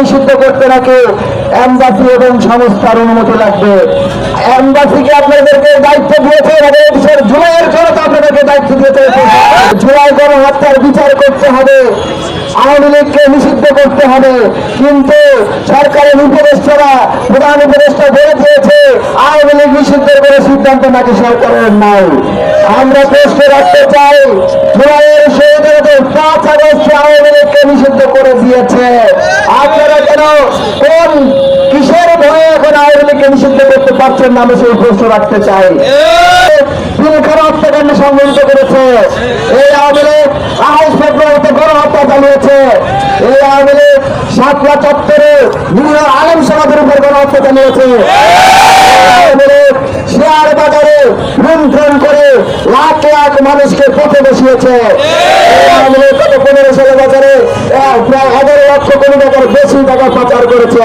নিষিদ্ধ করতে নাকি এম্বাসি এবং সংস্থার অনুমতি লাগবে? এম্বাসিকে আপনাদেরকে দায়িত্ব দিয়েছে এবং জুলাইয়ের জন্য আপনাদেরকে দায়িত্ব দিয়েছে। জুলাই গণহত্যার বিচার করতে হবে, আওয়ামী লীগকে নিষিদ্ধ করতে হবে। কিন্তু সরকারের উপদেষ্টারা, প্রধান উপদেষ্টা বলে দিয়েছে, আওয়ামী লীগ নিষিদ্ধের করে সিদ্ধান্ত নাকি সরকারের নাই। আমরা প্রশ্ন রাখতে চাই, জুলাইয়ের শহীদদের পাঁচ আগস্ট আওয়ামী লীগকে নিষিদ্ধ করে দিয়েছে আপনারা কেন কোন কিসের ভয়ে এখন আওয়ামী নিষিদ্ধ করতে পারছেন না আমি সেই প্রশ্ন রাখতে চাই। করেছে। এই চালিয়েছে। এই চত্বরে চালিয়েছে। শেয়ার বাজারে লুণ্ঠন করে লাখ লাখ মানুষকে পথে বসিয়েছে। বেশি টাকা পাচার করেছে।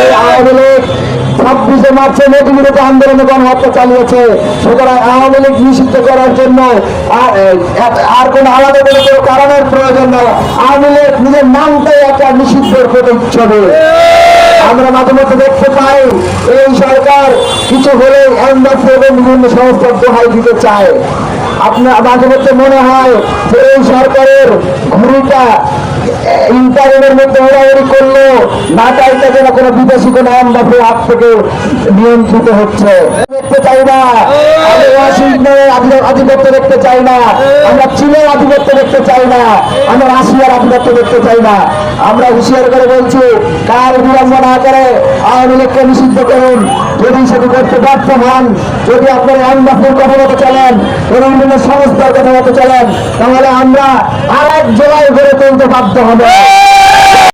এই আওয়ামী লীগ ছাব্বিশে মার্চে মোদী আন্দোলনে গণহত্যা চালিয়েছে। সুতরাং আওয়ামী লীগ নিষিদ্ধ করার জন্য আর কোন আলাদা করে কোনো কারণের প্রয়োজন নেই। আওয়ামী লীগ নিজের নামটাই একটা নিষিদ্ধের প্রতিচ্ছবি। আমরা মাঝে মধ্যে দেখতে পাই, এই সরকার কিছু হলে এম্বাসি এবং বিভিন্ন সংস্থার দোহাই দিতে চায়। আপনার মাঝে মধ্যে মনে হয় যে এই সরকারের ঘুড়িটা ইন্টারনেটের মধ্যে ওড়াউড়ি করল, না চাইতে যেন কোনো বিদেশি কোনো এম্বাসির হাত থেকে নিয়ন্ত্রিত হচ্ছে। দেখতে চাই না। দেখতে চাই না। আমরা আধিপত্য দেখতে চাই না। আমরা আধিপত্য দেখতে চাই না। আমরা হুঁশিয়ার করে বলছি, কার বিলম্ব না করে আওয়ামী লীগকে নিষিদ্ধ করুন। যদি সেটি করতে ব্যর্থ হন। যদি আপনার এম্বাসির কথা মতো চলেন এবং বিভিন্ন সংস্থার কথা মতো চলেন, তাহলে আমরা আর এক জেলায় গড়ে তুলতে বাধ্য হবে।